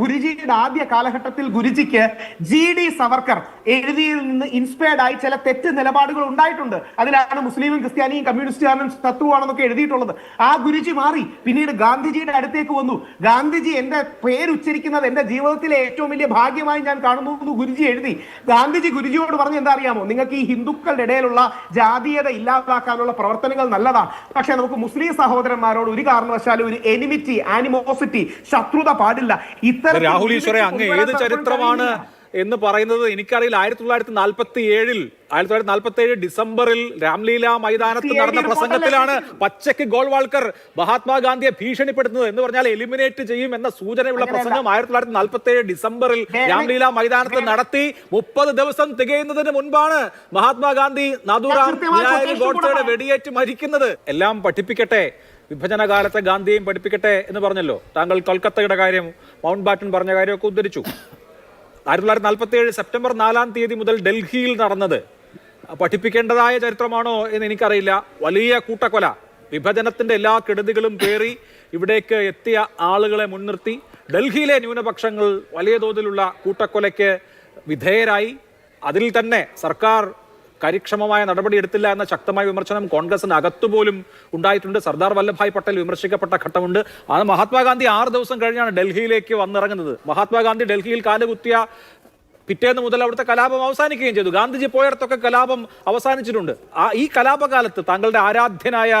ഗുരുജിയുടെ ആദ്യ കാലഘട്ടത്തിൽ ഗുരുജിക്ക് ജി ഡി സവർക്കർ എഴുതിയിൽ നിന്ന് ഇൻസ്പയർഡ് ആയി ചില തെറ്റ് നിലപാടുകൾ ഉണ്ടായിട്ടുണ്ട്. അതിലാണ് മുസ്ലിമും ക്രിസ്ത്യാനിയും കമ്മ്യൂണിസ്റ്റുകാരനും ശത്രുവാണെന്നൊക്കെ എഴുതിയിട്ടുള്ളത്. ആ ഗുരുജി മാറി. പിന്നീട് ഗാന്ധിജിയുടെ അടുത്തേക്ക് വന്നു. ഗാന്ധിജി എന്റെ പേരുച്ചരിക്കുന്നത് എന്റെ ജീവിതത്തിലെ ഏറ്റവും വലിയ ഭാഗ്യമായി ഞാൻ കാണുന്നു എന്ന് ഗുരുജി എഴുതി. ഗാന്ധിജി ഗുരുജിയോട് പറഞ്ഞ് എന്താ അറിയാമോ നിങ്ങൾക്ക് ഈ ഹിന്ദുക്കളുടെ ഇടയിലുള്ള ജാതീയത ഇല്ലാതാക്കാനുള്ള പ്രവർത്തനങ്ങൾ നല്ലതാണ്. പക്ഷെ നമുക്ക് മുസ്ലിം സഹോദരന്മാരോട് ഒരു കാരണവശാലും ഒരു എനിമിറ്റി ആനിമോസിറ്റി ശത്രുത പാടില്ല. ഇത്തരം രാഹുൽ ഈശ്വരെ അങ്ങ് ഏത് ചരിത്രമാണ് എന്ന് പറയുന്നത് എനിക്കറിയില്ല. ആയിരത്തി തൊള്ളായിരത്തി നാൽപ്പത്തി ഏഴിൽ ആയിരത്തി തൊള്ളായിരത്തി നാൽപ്പത്തി ഏഴ് ഡിസംബറിൽ രാംലീല മൈതാനത്ത് നടന്ന പ്രസംഗത്തിലാണ് പച്ചയ്ക്ക് ഗോൾവാൾക്കർ മഹാത്മാഗാന്ധിയെ ഭീഷണിപ്പെടുത്തുന്നത് എന്ന് പറഞ്ഞാൽ എലിമിനേറ്റ് ചെയ്യും എന്ന സൂചനയുള്ള പ്രസംഗം ആയിരത്തി തൊള്ളായിരത്തി നാൽപ്പത്തി ഏഴ് ഡിസംബറിൽ രാംലീല മൈതാനത്ത് നടത്തി മുപ്പത് ദിവസം തികയുന്നതിന് മുൻപാണ് മഹാത്മാഗാന്ധി നദുറാം ഗോഡ്സെയുടെ വെടിയേറ്റ് മരിക്കുന്നത്. എല്ലാം പഠിപ്പിക്കട്ടെ. വിഭജന കാലത്തെ ഗാന്ധിയും പഠിപ്പിക്കട്ടെ എന്ന് പറഞ്ഞല്ലോ. താങ്കൾ കൊൽക്കത്തയുടെ കാര്യം മൗണ്ട് ബാറ്റൺ പറഞ്ഞ കാര്യമൊക്കെ ഉദ്ധരിച്ചു. ആയിരത്തി തൊള്ളായിരത്തി നാൽപ്പത്തി ഏഴ് സെപ്റ്റംബർ നാലാം തീയതി മുതൽ ഡൽഹിയിൽ നടന്നത്. പഠിപ്പിക്കേണ്ടതായ ചരിത്രമാണോ എന്ന് എനിക്കറിയില്ല. വലിയ കൂട്ടക്കൊല. വിഭജനത്തിന്റെ എല്ലാ കെടുതികളും പേറി ഇവിടേക്ക് എത്തിയ ആളുകളെ മുൻനിർത്തി ഡൽഹിയിലെ ന്യൂനപക്ഷങ്ങൾ വലിയ തോതിലുള്ള കൂട്ടക്കൊലയ്ക്ക് വിധേയരായി. അതിൽ തന്നെ സർക്കാർ കാര്യക്ഷമമായ നടപടി എടുത്തില്ല എന്ന ശക്തമായ വിമർശനം കോൺഗ്രസിന് അകത്തുപോലും ഉണ്ടായിട്ടുണ്ട്. സർദാർ വല്ലഭായ് പട്ടേൽ വിമർശിക്കപ്പെട്ട ഘട്ടമുണ്ട്. അത് മഹാത്മാഗാന്ധി ആറ് ദിവസം കഴിഞ്ഞാണ് ഡൽഹിയിലേക്ക് വന്നിറങ്ങുന്നത്. മഹാത്മാഗാന്ധി ഡൽഹിയിൽ കാലുകുത്തിയ പിറ്റേന്ന് മുതൽ അവിടുത്തെ കലാപം അവസാനിക്കുകയും ചെയ്തു. ഗാന്ധിജി പോയടത്തൊക്കെ കലാപം അവസാനിച്ചിട്ടുണ്ട്. ആ ഈ കലാപകാലത്ത് താങ്കളുടെ ആരാധ്യനായ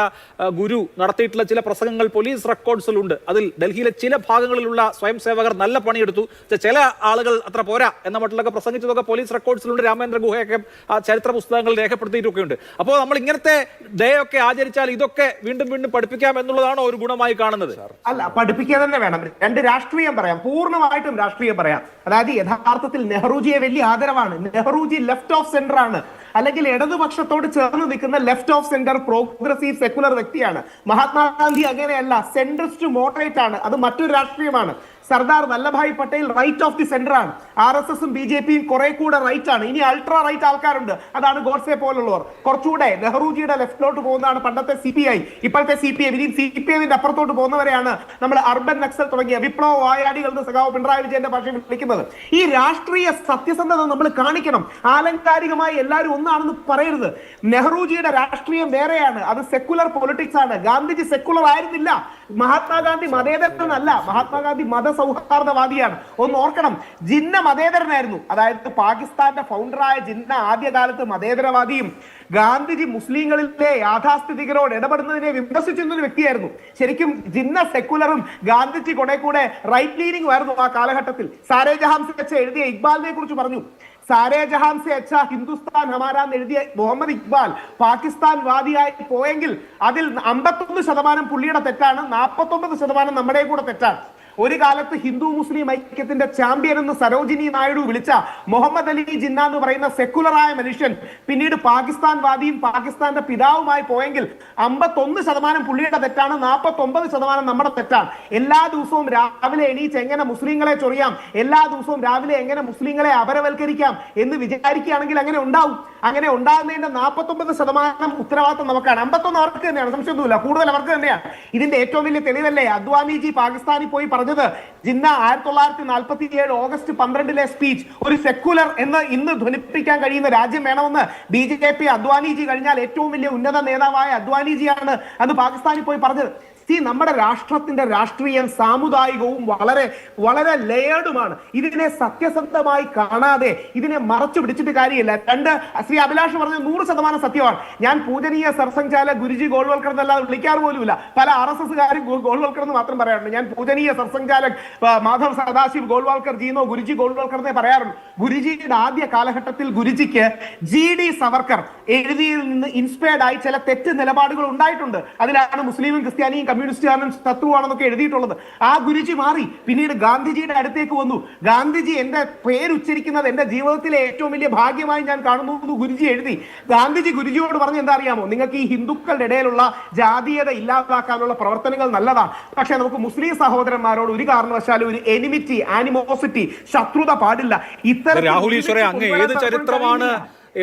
ഗുരു നടത്തിയിട്ടുള്ള ചില പ്രസംഗങ്ങൾ പോലീസ് റെക്കോർഡ്സിലുണ്ട്. അതിൽ ഡൽഹിയിലെ ചില ഭാഗങ്ങളിലുള്ള സ്വയം സേവകർ നല്ല പണിയെടുത്തു. ചില ആളുകൾ അത്ര പോരാ എന്ന മട്ടിലൊക്കെ പ്രസംഗിച്ചതൊക്കെ പോലീസ് റെക്കോർഡ്സിലുണ്ട്. രാമേന്ദ്ര ഗുഹയൊക്കെ ആ ചരിത്ര പുസ്തകങ്ങൾ രേഖപ്പെടുത്തിയിട്ടൊക്കെ ഉണ്ട് അപ്പോൾ നമ്മൾ ഇങ്ങനത്തെ ഡേ ഒക്കെ ആചരിച്ചാൽ ഇതൊക്കെ വീണ്ടും വീണ്ടും പഠിപ്പിക്കാം എന്നുള്ളതാണോ ഒരു ഗുണമായി കാണുന്നത്. അല്ല പഠിപ്പിക്കുക തന്നെ വേണം. രണ്ട് രാഷ്ട്രീയം പറയാം. പൂർണമായിട്ടും രാഷ്ട്രീയം പറയാം. അതായത് യഥാർത്ഥത്തിൽ നെഹ്റുജിയെ വലിയ ആദരവാണ്. നെഹ്റുജി ലെഫ്റ്റ് ഓഫ് സെന്റർ ആണ്. അല്ലെങ്കിൽ ഇടതുപക്ഷത്തോട് ചേർന്ന് നിൽക്കുന്ന left of centre progressive secular വ്യക്തിയാണ്. മഹാത്മാഗാന്ധി അങ്ങനെയല്ല സെൻട്രിസ്റ്റ് മോഡറേറ്റ് ആണ്. അത് മറ്റൊരു രാഷ്ട്രീയമാണ്. Sardar Vallabhbhai Patel right of the centre ആണ്. ആർ എസ് എസും ബി ജെ പിയും കുറെ കൂടെ റൈറ്റ് ആണ്. ഇനി അൾട്രാ റൈറ്റ് ആൾക്കാരുണ്ട്. അതാണ് ഗോഡ്സെ പോലുള്ളവർ. കുറച്ചുകൂടെ നെഹ്റുജിയുടെ ലെഫ്റ്റിലോട്ട് പോകുന്നതാണ് പണ്ടത്തെ സി പി ഐ. ഇപ്പോഴത്തെ സി പി ഐ. ഇനി സി പി എമ്മിന്റെ അപ്പുറത്തോട്ട് പോകുന്നവരെയാണ് നമ്മൾ അർബൻ നക്സൽ തുടങ്ങിയ വിപ്ലവ വായാടികൾ എന്ന് സഖാവ് പിണറായി വിജയന്റെ ഭാഷയിൽ വിളിക്കുന്നത്. ഈ രാഷ്ട്രീയ സത്യസന്ധത നമ്മൾ കാണിക്കണം. ആലങ്കാരികമായി എല്ലാവരും ഒന്നാണെന്ന് പറയരുത്. നെഹ്റുജിയുടെ രാഷ്ട്രീയം വേറെയാണ്. അത് സെക്കുലർ പൊളിറ്റിക്സ് ആണ്. ഗാന്ധിജി സെക്കുലർ ആയിരുന്നില്ല. മഹാത്മാഗാന്ധി മതേതരനല്ല. മഹാത്മാഗാന്ധി മതസൗഹാർദ്ദവാദിയാണ്. ഒന്ന് ഓർക്കണം ജിന്ന മതേതരനായിരുന്നു. അതായത് പാകിസ്ഥാന്റെ ഫൗണ്ടറായ ജിന്ന ആദ്യകാലത്ത് മതേതരവാദിയും ഗാന്ധിജി മുസ്ലിങ്ങളിലെ യാഥാസ്ഥിതികരോട് ഇടപെടുന്നതിനെ വിമർശിച്ചിരുന്ന ഒരു വ്യക്തിയായിരുന്നു. ശരിക്കും ജിന്ന സെക്കുലറും ഗാന്ധിജി കുറെ കൂടെ റൈറ്റ് ലീനിങ് ആയിരുന്നു ആ കാലഘട്ടത്തിൽ. സാരേ ജഹാം സെ എഴുതിയ ഇക്ബാലിനെ കുറിച്ച് പറഞ്ഞു. സാരേ ജഹാൻ സെ അച്ഛ ഹിന്ദുസ്ഥാൻ ഹമാരാ എന്ന് എഴുതിയ മുഹമ്മദ് ഇക്ബാൽ പാകിസ്ഥാൻ വാദിയായി പോയെങ്കിൽ അതിൽ അമ്പത്തൊന്ന് ശതമാനം പുള്ളിയുടെ തെറ്റാണ് നാൽപ്പത്തൊമ്പത് ശതമാനം നമ്മുടെ കൂടെ തെറ്റാണ്. ഒരു കാലത്ത് ഹിന്ദു മുസ്ലിം ഐക്യത്തിന്റെ ചാമ്പ്യൻ എന്ന് സരോജിനി നായിഡു വിളിച്ച മുഹമ്മദ് അലി ജിന്ന എന്ന് പറയുന്ന സെക്കുലറായ മനുഷ്യൻ പിന്നീട് പാകിസ്ഥാൻ വാദിയും പാകിസ്ഥാന്റെ പിതാവുമായി പോയെങ്കിൽ അമ്പത്തൊന്ന് ശതമാനം പുള്ളിയുടെ തെറ്റാണ് നാൽപ്പത്തൊമ്പത് ശതമാനം നമ്മുടെ തെറ്റാണ്. എല്ലാ ദിവസവും രാവിലെ എണീച്ച് എങ്ങനെ മുസ്ലിങ്ങളെ ചൊറിയാം എല്ലാ ദിവസവും രാവിലെ എങ്ങനെ മുസ്ലിങ്ങളെ അപരവൽക്കരിക്കാം എന്ന് വിചാരിക്കുകയാണെങ്കിൽ അങ്ങനെ ഉണ്ടാവും. അങ്ങനെ ഉണ്ടാകുന്നതിന്റെ നാൽപ്പത്തൊമ്പത് ശതമാനം ഉത്തരവാദിത്വം നമുക്കാണ്. അമ്പത്തൊന്ന് അവർക്ക് തന്നെയാണ് സംശയമൊന്നുമില്ല. കൂടുതൽ അവർക്ക് തന്നെയാണ്. ഇതിന്റെ ഏറ്റവും വലിയ തെളിവല്ലേ? അദ്വാനിജി പാകിസ്ഥാനിൽ പോയി പറഞ്ഞത്. ജിന്ന ആയിരത്തി തൊള്ളായിരത്തി നാൽപ്പത്തി ഏഴ് ഓഗസ്റ്റ് പന്ത്രണ്ടിലെ സ്പീച്ച് ഒരു സെക്യുലർ എന്ന് ഇന്ന് ധ്വനിപ്പിക്കാൻ കഴിയുന്ന രാജ്യം വേണമെന്ന് ബി ജെ പി അദ്വാനിജി കഴിഞ്ഞാൽ ഏറ്റവും വലിയ ഉന്നത നേതാവായ അദ്വാനിജിയാണ് അന്ന് പാകിസ്ഥാനിൽ പോയി പറഞ്ഞത്. സി നമ്മുടെ രാഷ്ട്രത്തിന്റെ രാഷ്ട്രീയം സാമുദായികവും വളരെ വളരെ ലേയർഡുമാണ് ഇതിനെ സത്യസന്ധമായി കാണാതെ ഇതിനെ മറച്ചു പിടിച്ചിട്ട് കാര്യമില്ല. രണ്ട് ശ്രീ അഭിലാഷ് പറഞ്ഞ നൂറ് ശതമാനം സത്യമാണ്. ഞാൻ പൂജനീയ സർസംഘാല ഗുരുജി ഗോൾവൽക്കർ എന്നല്ലാതെ വിളിക്കാറ് പോലുമില്ല. പല ആർ എസ് എസ്കാരും ഗോൾവൽക്കർ എന്ന് മാത്രം പറയാറുണ്ട്. ഞാൻ പൂജനീയ സർസംഘാലക് മാധവ് സദാശിവ് ഗോൾവാൾക്കർ ജീനോ ഗുരുജി ഗോൾവാൾക്കർ പറയാറുണ്ട് ഗുരുജിയുടെ ആദ്യ കാലഘട്ടത്തിൽ ഗുരുജിക്ക് ജി ഡി സവർക്കർ എഴുതിയിൽ നിന്ന് ഇൻസ്പയർഡ് ആയി ചില തെറ്റ് നിലപാടുകൾ ഉണ്ടായിട്ടുണ്ട്. അതിലാണ് മുസ്ലിമും ക്രിസ്ത്യാനിയും കമ്മ്യൂണിസ്റ്റുകാരനും ശത്രുവാണെന്നൊക്കെ എഴുതിയിട്ടുള്ളത്. ആ ഗുരുജി മാറി. പിന്നീട് ഗാന്ധിജിയുടെ അടുത്തേക്ക് വന്നു. ഗാന്ധിജി എന്റെ പേരുച്ചരിക്കുന്നത് എന്റെ ജീവിതത്തിലെ ഏറ്റവും വലിയ ഭാഗ്യമായി ഞാൻ കാണുന്നു എന്ന് ഗുരുജി എഴുതി. ഗാന്ധിജി ഗുരുജിയോട് പറഞ്ഞ് എന്താ അറിയാമോ നിങ്ങൾക്ക് ഈ ഹിന്ദുക്കളുടെ ഇടയിലുള്ള ജാതീയത ഇല്ലാതാക്കാനുള്ള പ്രവർത്തനങ്ങൾ നല്ലതാണ്. പക്ഷെ നമുക്ക് മുസ്ലിം സഹോദരന്മാരോട് ഒരു കാരണവശാലും ഒരു എനിമിറ്റി ആനിമോസിറ്റി ശത്രുത പാടില്ല. ഇത്തരം രാഹുൽ ഈശ്വരെ അങ്ങ് ഏത് ചരിത്രമാണ്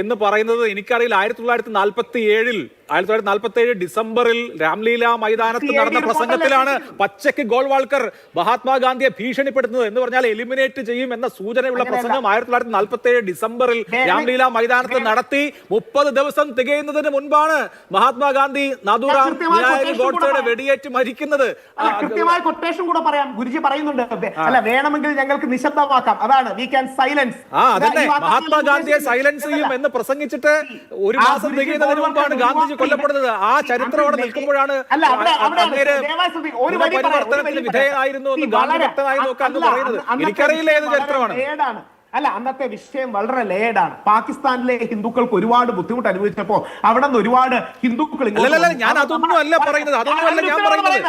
എന്ന് പറയുന്നത് എനിക്കറിയില്ല. ആയിരത്തി തൊള്ളായിരത്തി നാൽപ്പത്തി ഏഴിൽ ആയിരത്തി തൊള്ളായിരത്തി നാൽപ്പത്തി ഏഴ് ഡിസംബറിൽ രാംലീല മൈതാനത്ത് നടന്ന പ്രസംഗത്തിലാണ്? പച്ചയ്ക്ക് ഗോൾവാൾക്കർ മഹാത്മാഗാന്ധിയെ ഭീഷണിപ്പെടുത്തുന്നത് എന്ന് പറഞ്ഞാൽ എലിമിനേറ്റ് ചെയ്യും എന്ന സൂചനയുള്ള പ്രസംഗം ആയിരത്തി തൊള്ളായിരത്തി നാൽപ്പത്തി ഏഴ് ഡിസംബറിൽ രാംലീല മൈതാനത്ത് നടത്തി മുപ്പത് ദിവസം തികയുന്നതിന് മുൻപാണ് മഹാത്മാഗാന്ധി നാദുറാം ഗോഡ്സെയുടെ. വെടിയേറ്റ് മരിക്കുന്നത്. കൃത്യമായ കൊട്ടേഷൻ കൂടെ പറയാം. ഗുരുജി പറയുന്നുണ്ട് അല്ല വേണമെങ്കിൽ ഞങ്ങൾക്ക് നിശബ്ദമാക്കാം. അതാണ്. വി ക്യാൻ സൈലൻസ് ആ അതന്നെ. മഹാത്മാഗാന്ധിയെ സൈലൻസ് ചെയ്യും എന്ന് പ്രസംഗിച്ചിട്ട് ഒരു മാസം തികയുന്നതിന് മുൻപാണ് ഗാന്ധിജി കൊല്ലപ്പെടുന്നത്. ആ ചരിത്രം അവിടെ നിൽക്കുമ്പോഴാണ് പരിവർത്തനത്തിന് വിധേയമായിരുന്നു വിധേയനായിരുന്നു എന്ന് ഗാന്ധി ഒക്കെ അന്ന് പറയുന്നത്. എനിക്കറിയില്ല ഏത് ചരിത്രമാണ്. അല്ല അന്നത്തെ വിഷയം വളരെ ലേഡാണ് പാകിസ്ഥാനിലെ ഹിന്ദുക്കൾക്ക് ഒരുപാട് ബുദ്ധിമുട്ട് അനുഭവിച്ചപ്പോ അവിടെ നിന്ന് ഒരുപാട് ഹിന്ദുക്കൾ ഞാൻ അതൊന്നും അല്ല പറയുന്നത്, അതൊന്നും അല്ല ഞാൻ പറയുന്നത്.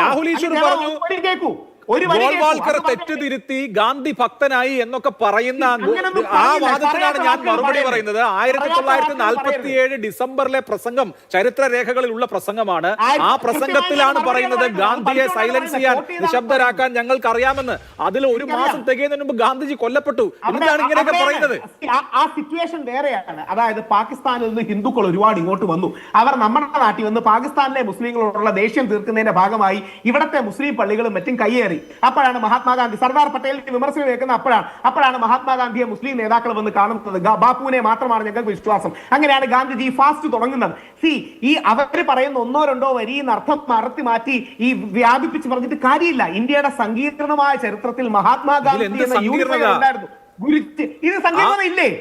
രാഹുൽ ഈശ്വർ പറഞ്ഞു, കേൾക്കൂ. ഗോൾവാൾക്കർ പറഞ്ഞിട്ട് തെറ്റുതിരുത്തി ഗാന്ധി ഭക്തനായി എന്നൊക്കെ പറയുന്ന ആ. വാദത്തിനാണ് ഞാൻ മറുപടി പറയുന്നത്. ആയിരത്തി തൊള്ളായിരത്തി നാൽപ്പത്തി ഏഴ് ഡിസംബറിലെ പ്രസംഗം ചരിത്ര രേഖകളിലുള്ള പ്രസംഗമാണ്. ആ പ്രസംഗത്തിലാണ് പറയുന്നത്. ഗാന്ധിയെ സൈലൻസ് ചെയ്യാൻ നിശബ്ദരാക്കാൻ ഞങ്ങൾക്ക് അറിയാമെന്ന് അതിൽ ഒരു മാസം തികയുന്നതിന് മുമ്പ് ഗാന്ധിജി കൊല്ലപ്പെട്ടു. എന്താണ് ഇങ്ങനെയൊക്കെ. പറയുന്നത്? ആ- ആ സിറ്റുവേഷൻ വേറെയാണ്. അതായത് പാകിസ്ഥാനിൽ നിന്ന് ഹിന്ദുക്കൾ ഒരുപാട് ഇങ്ങോട്ട് വന്നു. അവർ നമ്മുടെ നാട്ടിൽ വന്ന് പാകിസ്ഥാനിലെ മുസ്ലിങ്ങളോടുള്ള ദേഷ്യം തീർക്കുന്നതിന്റെ ഭാഗമായി ഇവിടത്തെ മുസ്ലിം പള്ളികളും മറ്റും കയ്യേറി. അപ്പോഴാണ് മഹാത്മാഗാന്ധി സർദാർ പട്ടേലിന്റെ വിമർശനം കേൾക്കുന്ന അപ്പോഴാണ്. അപ്പോഴാണ് മഹാത്മാഗാന്ധിയെ മുസ്ലിം നേതാക്കൾ വന്ന് കാണുന്നത്. ബാപ്പുവിനെ മാത്രമാണ് ഞങ്ങൾക്ക് വിശ്വാസം. അങ്ങനെയാണ് ഗാന്ധിജി ഫാസ്റ്റ് തുടങ്ങുന്നത്. സി ഈ അവർ പറയുന്ന ഒന്നോ രണ്ടോ വരി അർത്ഥം മറത്തി മാറ്റി ഈ വ്യാപിപ്പിച്ച് പറഞ്ഞിട്ട് കാര്യമില്ല. ഇന്ത്യയുടെ സങ്കീർണമായ ചരിത്രത്തിൽ മഹാത്മാഗാന്ധി എന്ന യൂണിഫൈ? ഉണ്ടായിരുന്നു.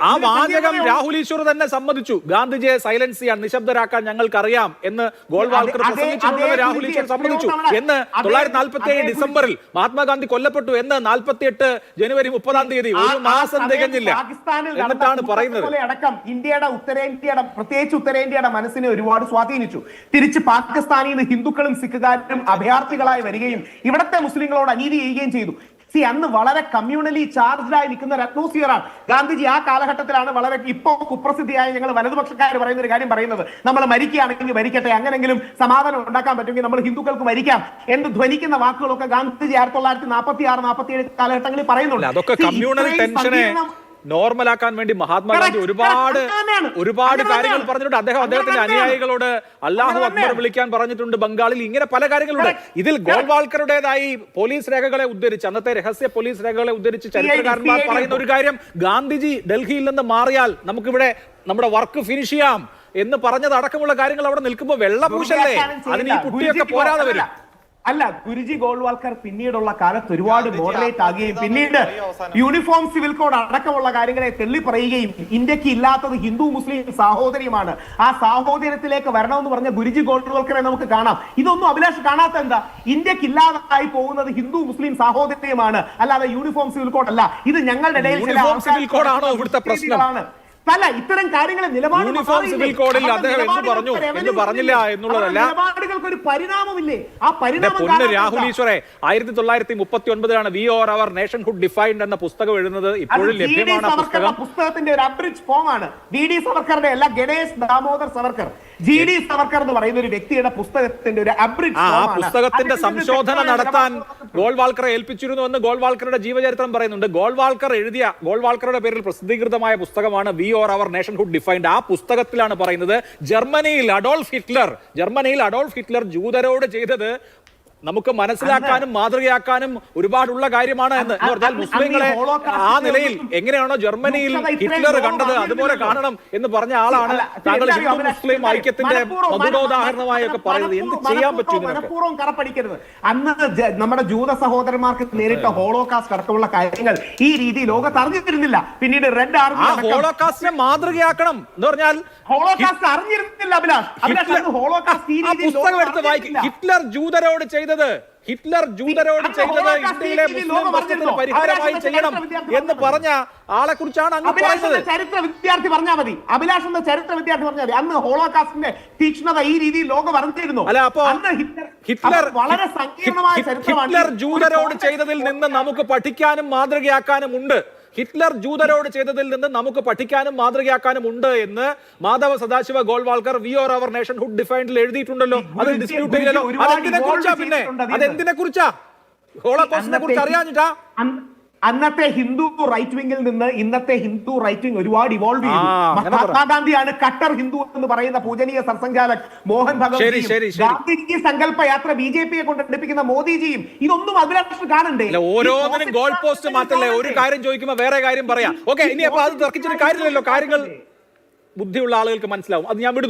ആ വാചകം രാഹുൽ ഈശ്വർ തന്നെ സമ്മതിച്ചു. ഗാന്ധിജിയെ സൈലൻസ് ചെയ്യാൻ നിശബ്ദരാക്കാൻ ഞങ്ങൾക്കറിയാം എന്ന് ഗോൾവാൾക്കർ പ്രസംഗിച്ചിട്ടുള്ളത് പ്രസംഗിച്ചിട്ടുണ്ടെന്ന് രാഹുൽ ഈശ്വർ സമ്മതിച്ചു എന്ന് തൊള്ളായിരത്തി നാൽപ്പത്തി ഏഴ് ഡിസംബറിൽ മഹാത്മാഗാന്ധി കൊല്ലപ്പെട്ടു എന്ന് നാൽപ്പത്തി എട്ട് ജനുവരി മുപ്പതാം തീയതി ഒരു മാസം തികഞ്ഞില്ല. എന്നിട്ടാണ് പറയുന്നത്. അടക്കം ഇന്ത്യയുടെ ഉത്തരേന്ത്യയുടെ പ്രത്യേകിച്ച് ഉത്തരേന്ത്യയുടെ മനസ്സിനെ ഒരുപാട് സ്വാധീനിച്ചു. തിരിച്ച് പാകിസ്ഥാനിൽ നിന്ന് ഹിന്ദുക്കളും സിഖുകാരും അഭയാർത്ഥികളായി വരികയും ഇവിടത്തെ മുസ്ലിങ്ങളോട് അനീതി ചെയ്യുകയും ചെയ്തു. സി അന്ന് വളരെ കമ്മ്യൂണലി ചാർജ്ഡായി നിൽക്കുന്ന ഒരു അറ്റ്മോസ്ഫിയർ ആണ്. ഗാന്ധിജി ആ കാലഘട്ടത്തിലാണ് വളരെ ഇപ്പോ കുപ്രസിദ്ധിയായ ഞങ്ങൾ വലതുപക്ഷക്കാർ പറയുന്ന ഒരു കാര്യം പറയുന്നത്. നമ്മൾ മരിക്കുകയാണെങ്കിൽ മരിക്കട്ടെ അങ്ങനെങ്കിലും സമാധാനം ഉണ്ടാക്കാൻ പറ്റുമെങ്കിൽ നമ്മൾ ഹിന്ദുക്കൾക്ക് മരിക്കാം എന്ന് ധ്വനിക്കുന്ന വാക്കുകളൊക്കെ ഗാന്ധിജി ആയിരത്തി തൊള്ളായിരത്തി നാൽപ്പത്തി ആറ് നാൽപ്പത്തി ഏഴ് കാലഘട്ടങ്ങളിൽ പറയുന്നുണ്ട്. അതൊക്കെ കമ്മ്യൂണൽ ടെൻഷനെ നോർമലാക്കാൻ വേണ്ടി മഹാത്മാഗാന്ധി ഒരുപാട് ഒരുപാട് കാര്യങ്ങൾ പറഞ്ഞിട്ടുണ്ട്. അദ്ദേഹം അദ്ദേഹത്തിന്റെ. അനുയായികളോട് അല്ലാഹു അക്ബർ വിളിക്കാൻ പറഞ്ഞിട്ടുണ്ട് ബംഗാളിൽ. ഇങ്ങനെ പല കാര്യങ്ങളുണ്ട്. ഇതിൽ. ഗോൾവാൾക്കറുടേതായി പോലീസ് രേഖകളെ ഉദ്ധരിച്ച് അന്നത്തെ രഹസ്യ പോലീസ് രേഖകളെ ഉദ്ധരിച്ച് ചരിത്രകാരന്മാർ പറയുന്ന ഒരു കാര്യം ഗാന്ധിജി ഡൽഹിയിൽ നിന്ന് മാറിയാൽ നമുക്കിവിടെ നമ്മുടെ വർക്ക് ഫിനിഷ് ചെയ്യാം എന്ന് പറഞ്ഞത് അടക്കമുള്ള കാര്യങ്ങൾ അവിടെ നിൽക്കുമ്പോൾ വെള്ളപൂശല്ലേ? അതിന് ഈ കുട്ടിയൊക്കെ പോരാതെ വരും. അല്ല, ഗുരുജി ഗോൾവാൾക്കർ പിന്നീടുള്ള കാലത്ത് ഒരുപാട് മോഡറേറ്റ് ആകുകയും പിന്നീട് യൂണിഫോം സിവിൽ കോഡ് അടക്കമുള്ള കാര്യങ്ങളെ തെള്ളി പറയുകയും ഇന്ത്യയ്ക്ക് ഇല്ലാത്തത് ഹിന്ദു മുസ്ലിം സാഹോദര്യമാണ്. ആ സാഹോദര്യത്തിലേക്ക് വരണമെന്ന് പറഞ്ഞ ഗുരുജി ഗോൾവാൾക്കറെ നമുക്ക് കാണാം. ഇതൊന്നും അഭിലാഷ് കാണാത്ത എന്താ? ഇന്ത്യയ്ക്ക് ഇല്ലാതായി പോകുന്നത് ഹിന്ദു മുസ്ലിം സാഹോദര്യമാണ്. അല്ലാതെ യൂണിഫോം സിവിൽ കോഡ് അല്ല. ഇത് ഞങ്ങളുടെ ഇടയിൽ ചില യൂണിഫോം ആൾക്കാർ സിവിൽ കോഡാണോ ഇവിടുത്തെ പ്രശ്നം? അല്ല ഇത്തരം കാര്യങ്ങളെ നിലപാട് യൂണിഫോം സിവിൽ കോഡിൽ അദ്ദേഹം എന്ന് പറഞ്ഞു, എന്ന് പറഞ്ഞില്ല എന്നുള്ളതല്ല. ഒരു പരിണാമമില്ലേ? ആ പരിണാമം പൊന്ന് രാഹുൽ? ഈശ്വറെ ആയിരത്തി തൊള്ളായിരത്തി മുപ്പത്തി ഒൻപതിലാണ് we or our nationhood defined എന്ന പുസ്തകം എഴുതുന്നത്. ഇപ്പോഴും ലഭ്യമാണ് പുസ്തകത്തിന്റെ ഒരു അബ്രിഡ് ഫോം ആണ്. വി ഡി സവർക്കറുടെ അല്ല ഗണേഷ് ദാമോദർ സവർക്കർ. ജി ഡി സവർക്കർ എന്ന് പറയുന്ന ഒരു വ്യക്തിയുടെ പുസ്തകത്തിന്റെ ഒരു അബ്രിഡ് ആ പുസ്തകത്തിന്റെ സംശോധന നടത്താൻ ഗോൾ ഗോൾവാൾക്കറെ ഏൽപ്പിച്ചിരുന്നു എന്ന് ഗോൾവാൾക്കറുടെ ജീവചരിത്രം പറയുന്നുണ്ട്. ഗോൾവാൾക്കർ എഴുതിയ ഗോൾവാൾക്കറുടെ പേരിൽ പ്രസിദ്ധീകൃതമായ പുസ്തകമാണ് we or our nationhood defined ആ പുസ്തകത്തിലാണ് പറയുന്നത് ജർമ്മനിയിൽ അഡോൾഫ് ഹിറ്റ്ലർ ജർമ്മനിയിൽ അഡോൾഫ് ഹിറ്റ്ലർ ജൂതരോട് ചെയ്തത് നമുക്ക് മനസ്സിലാക്കാനും മാതൃകയാക്കാനും ഒരുപാടുള്ള കാര്യമാണ് എന്ന്. പറഞ്ഞാൽ മുസ്ലിങ്ങളെ ആ നിലയിൽ എങ്ങനെയാണോ ജർമ്മനിയിൽ ഹിറ്റ്ലർ കണ്ടത് അതുപോലെ കാണണം എന്ന് പറഞ്ഞ ആളാണ് താങ്കൾ ഹിന്ദു മുസ്ലിം ഐക്യത്തിന്റെ മധുരോദാഹരണമായൊക്കെ ഒക്കെ പറയുന്നത് എന്ത് ചെയ്യാൻ പറ്റും മനഃപൂർവം കറപ്പടിക്കരുത് അന്ന് നമ്മുടെ ജൂത സഹോദരന്മാർക്ക് നേരിട്ട ഹോളോകാസ്റ്റ് അടക്കമുള്ള കാര്യങ്ങൾ ഈ രീതി ലോകത്ത് അറിഞ്ഞിരുന്നില്ല. പിന്നീട് റെഡ് ആർമി ഹോളോകാസ്റ്റിനെ മാതൃകയാക്കണം എന്ന് പറഞ്ഞാൽ ഹോളോകാസ്റ്റ് അറിഞ്ഞിരുന്നില്ല അഭിലാഷ്. ഹോളോകാസ്റ്റ് ഹിറ്റ്ലർ ജൂതരോട് ചെയ്തത്. ഹിറ്റ്ലർ ജൂതരോട് ചെയ്തത് ഇന്ത്യയിലെ മുസ്ലിം പ്രശ്നത്തിന് പരിഹാരമായി ചെയ്യണം എന്ന് പറഞ്ഞ ആളെ കുറിച്ചാണ് അങ്ങ് പറയുന്നത്. ചരിത്ര വിദ്യാർത്ഥി പറഞ്ഞാൽ മതി. അഭിലാഷ് എന്ന ചരിത്ര വിദ്യാർത്ഥി പറഞ്ഞാൽ മതി. അന്ന് ഹോളോകാസ്റ്റിന്റെ തീക്ഷ്ണത ഈ രീതിയിൽ ലോകം അറിഞ്ഞിരുന്നു? അല്ല അപ്പോ ഹിറ്റ്ലർ ഹിറ്റ്ലർ വളരെ സങ്കീർണമായ ഹിറ്റ്ലർ ജൂതരോട് ചെയ്തതിൽ നിന്ന് നമുക്ക് പഠിക്കാനും മാതൃകയാക്കാനും ഉണ്ട് ഹിറ്റ്ലർ ജൂതരോട് ചെയ്തതിൽ നിന്ന് നമുക്ക് പഠിക്കാനും മാതൃകയാക്കാനും ഉണ്ട് എന്ന് Madhav Sadashiv Golwalkar we or our nationhood ഡിഫൈൻഡിൽ എഴുതിയിട്ടുണ്ടല്ലോ. അത് ഡിസ്പ്യൂട്ട് ചെയ്യലോ അതെന്തിനെ കുറിച്ചാ പിന്നെ. അതെന്തിനെ കുറിച്ചാ? ഹോളോകോസ്റ്റിനെ കുറിച്ച് അറിയാഞ്ഞിട്ടാ? അന്നത്തെ ഹിന്ദു റൈറ്റ് വിങ്ങിൽ നിന്ന് ഇന്നത്തെ ഹിന്ദു റൈറ്റ് വിങ് ഒരുപാട് ഇവോൾവ് ചെയ്തു മഹാത്മാഗാന്ധിയാണ് കട്ടർ ഹിന്ദു എന്ന് പറയുന്ന പൂജനീയ സർസംഘാലക് മോഹൻ ഭഗവത് ഗാന്ധിജി സങ്കല്പ യാത്ര ബി ജെ പിയെ കൊണ്ട് എടുപ്പിക്കുന്ന മോദിജിയും ഇതൊന്നും അഭിലാഷ് കാണണ്ടേ? ഓരോന്നിനും ഗോൾ പോസ്റ്റ് മാറ്റല്ലേ ഒരു കാര്യം ചോദിക്കുമ്പോ വേറെ കാര്യം പറയാം. ഓക്കെ ഇനി അപ്പൊ അത് തർക്കിച്ചൊരു കാര്യമില്ലല്ലോ. കാര്യങ്ങൾ ബുദ്ധിയുള്ള ആളുകൾക്ക് മനസ്സിലാവും. അത് ഞാൻ വിടുന്നു.